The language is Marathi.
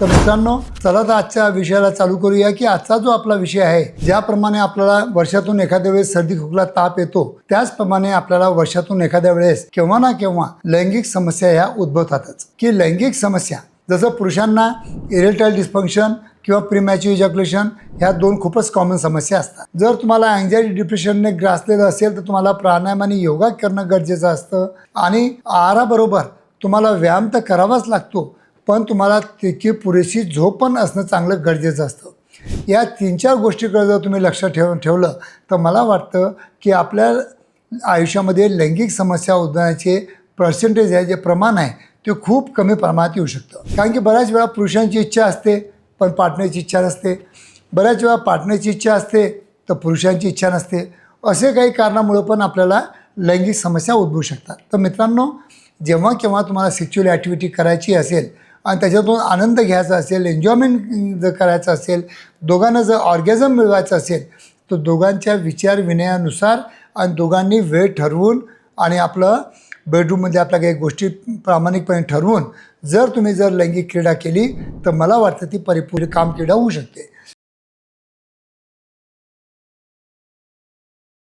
तर मित्रांनो चला तर आजच्या विषयाला चालू करूया की आजचा जो आपला विषय आहे ज्याप्रमाणे आपल्याला वर्षातून एखाद्या वेळेस सर्दी खोकला ताप येतो त्याचप्रमाणे आपल्याला वर्षातून एखाद्या वेळेस केव्हा ना केव्हा लैंगिक समस्या ह्या उद्भवतातच. की लैंगिक समस्या जसं पुरुषांना इरेटाईल डिस्फंक्शन किंवा प्रिमॅच्युअर इजॅक्युलेशन ह्या दोन खूपच कॉमन समस्या असतात. जर तुम्हाला अँझायटी डिप्रेशनने ग्रासलेलं असेल तर तुम्हाला प्राणायाम आणि योगा करणं गरजेचं असतं. आणि आहाराबरोबर तुम्हाला व्यायाम तर करावाच लागतो पण तुम्हाला तितकी पुरेशी झोप पण असणं चांगलं गरजेचं असतं. या तीन चार गोष्टीकडे जर तुम्ही लक्ष ठेव ठेवलं तर मला वाटतं की आपल्या आयुष्यामध्ये लैंगिक समस्या उद्भवण्याचे पर्सेंटेज आहे जे प्रमाण आहे ते खूप कमी प्रमाणात येऊ शकतं. कारण की बऱ्याच वेळा पुरुषांची इच्छा असते पण पार्टनरची इच्छा नसते. बऱ्याच वेळा पार्टनरची इच्छा असते तर पुरुषांची इच्छा नसते. असे काही कारणामुळं पण आपल्याला लैंगिक समस्या उद्भवू शकतात. तर मित्रांनो जेव्हा केव्हा तुम्हाला सेक्च्युअल ॲक्टिव्हिटी करायची असेल आणि त्याच्यातून आनंद घ्यायचा असेल एन्जॉयमेंट जर करायचं असेल दोघांना जर ऑर्गॅझम मिळवायचं असेल तर दोघांच्या विचार विनयानुसार आणि दोघांनी वेळ ठरवून आणि आपलं बेडरूममध्ये आपल्या काही गोष्टी प्रामाणिकपणे ठरवून जर तुम्ही जर लैंगिक क्रीडा केली तर मला वाटतं ती परिपूर्ण काम क्रीडा होऊ शकते.